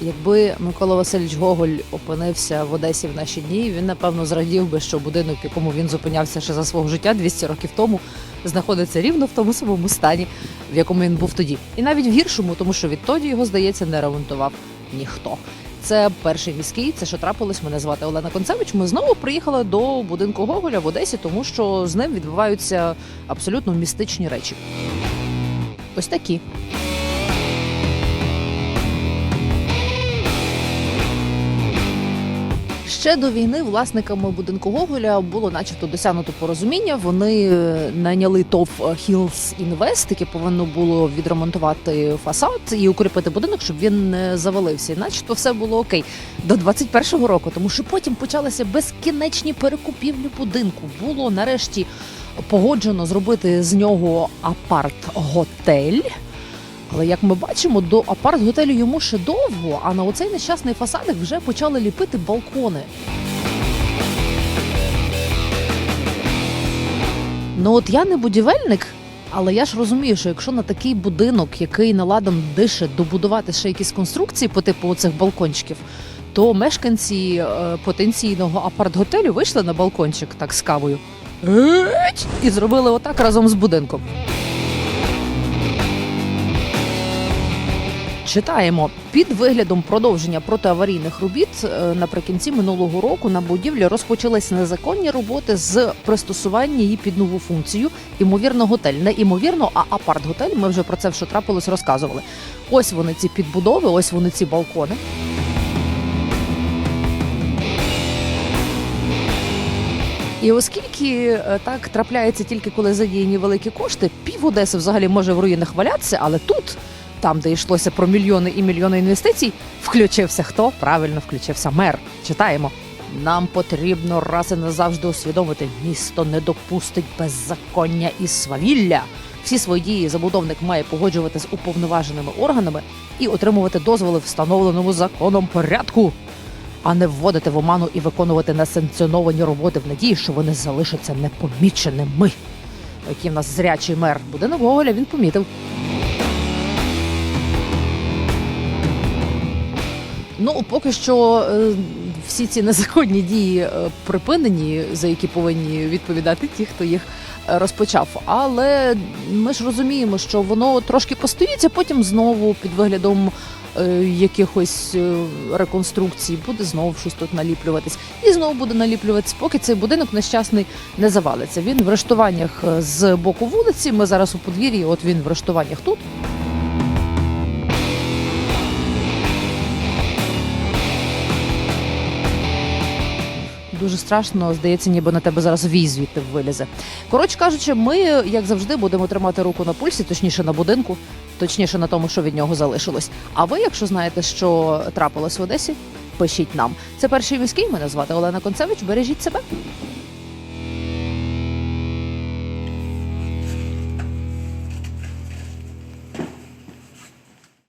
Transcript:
якби Микола Васильович Гоголь опинився в Одесі в наші дні, він напевно зрадів би, що будинок, якому він зупинявся ще за свого життя 200 років тому, знаходиться рівно в тому самому стані, в якому він був тоді, і навіть в гіршому, тому що відтоді його здається не ремонтував ніхто. Це перший міський. Це що трапилось. Мене звати Олена Концевич. Ми знову приїхали до будинку Гоголя в Одесі, тому що з ним відбуваються абсолютно містичні речі. Ось такі. Ще до війни власниками будинку Гоголя було начебто досягнуто порозуміння. Вони е, найняли ТОВ Hills Invest, яке повинно було відремонтувати фасад і укріпити будинок, щоб він не завалився. І начебто все було окей до 21-го року, тому що потім почалися безкінечні перекупівлі будинку. Було нарешті погоджено зробити з нього апарт-готель. Але як ми бачимо, до апарт-готелю йому ще довго, а на оцей нещасний фасадик вже почали ліпити балкони. Ну от я не будівельник, але я ж розумію, що якщо на такий будинок, який наладом дише, добудувати ще якісь конструкції по типу оцих балкончиків, то мешканці е, потенційного апарт-готелю вийшли на балкончик так з кавою. І зробили отак разом з будинком. Читаємо під виглядом продовження протиаварійних робіт е, наприкінці минулого року на будівлі розпочались незаконні роботи з пристосування її під нову функцію. Імовірно, готель не імовірно, а апарт-готель. Ми вже про це, що трапилось, розказували. Ось вони ці підбудови, ось вони ці балкони. І оскільки е, так трапляється тільки коли задіяні великі кошти, пів Одеси взагалі може в руїнах валятися, але тут, там, де йшлося про мільйони і мільйони інвестицій, включився хто? Правильно включився мер. Читаємо. Нам потрібно раз і назавжди усвідомити, місто не допустить беззаконня і свавілля. Всі свої дії забудовник має погоджувати з уповноваженими органами і отримувати дозволи встановленому законом порядку а не вводити в оману і виконувати несанкціоновані роботи в надії, що вони залишаться непоміченими. Який в нас зрячий мер будинок Гоголя він помітив. Ну, поки що е, всі ці незаконні дії е, припинені, за які повинні відповідати ті, хто їх е, розпочав. Але ми ж розуміємо, що воно трошки постоїться, потім знову під виглядом якихось реконструкцій буде знову щось тут наліплюватись, і знову буде наліплюватись, поки цей будинок нещасний не завалиться. Він в рештуваннях з боку вулиці. Ми зараз у подвір'ї. От він в рештуваннях тут. Дуже страшно, здається, ніби на тебе зараз вій звідти вилізе. Коротше кажучи, ми, як завжди, будемо тримати руку на пульсі, точніше на будинку, точніше на тому, що від нього залишилось. А ви, якщо знаєте, що трапилось в Одесі, пишіть нам. Це перший міський. Мене звати Олена Концевич. Бережіть себе.